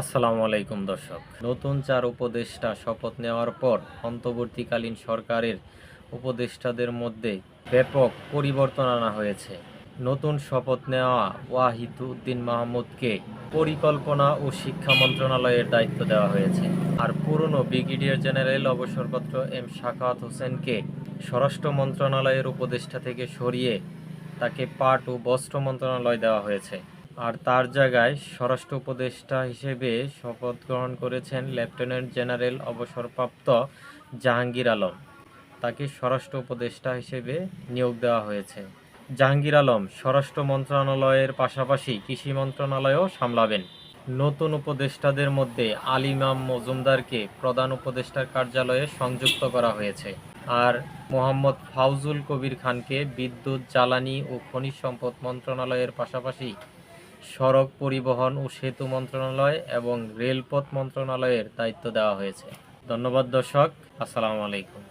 আসসালামু আলাইকুম, দর্শক। নতুন চার উপদেষ্টা শপথ নেওয়ার পর অন্তর্বর্তীকালীন সরকারের উপদেষ্টাদের মধ্যে ব্যাপক পরিবর্তন আনা হয়েছে। নতুন শপথ নেওয়া ওয়াহিদুদ্দিন মাহমুদকে পরিকল্পনা ও শিক্ষা মন্ত্রণালয়ের দায়িত্ব দেওয়া হয়েছে। আর পুরনো ব্রিগেডিয়ার জেনারেল অবসরপত্র এম শাখাওয়াত হোসেনকে স্বরাষ্ট্র মন্ত্রণালয়ের উপদেষ্টা থেকে সরিয়ে তাকে পাট ও বস্ত্র মন্ত্রণালয় দেওয়া হয়েছে। আর তার জায়গায় স্বরাষ্ট্র উপদেষ্টা হিসেবে শপথ গ্রহণ করেছেন লেফটেন্যান্ট জেনারেল অবসরপ্রাপ্ত জাহাঙ্গীর আলম। তাকে স্বরাষ্ট্র উপদেষ্টা হিসেবে নিয়োগ দেওয়া হয়েছে। জাহাঙ্গীর আলম স্বরাষ্ট্র মন্ত্রণালয়ের পাশাপাশি কৃষি মন্ত্রণালয়ও সামলাবেন। নতুন উপদেষ্টাদের মধ্যে আলিমাম মজুমদারকে প্রধান উপদেষ্টার কার্যালয়ে সংযুক্ত করা হয়েছে আর মোহাম্মদ ফাউজুল কবির খানকে বিদ্যুৎ, জ্বালানি ও খনিজ সম্পদ মন্ত্রণালয়ের পাশাপাশি সড়ক পরিবহন ও সেতু মন্ত্রণালয় এবং রেলপথ মন্ত্রণালয়ের দায়িত্ব দেওয়া হয়েছে। ধন্যবাদ দর্শক। আসসালামু আলাইকুম।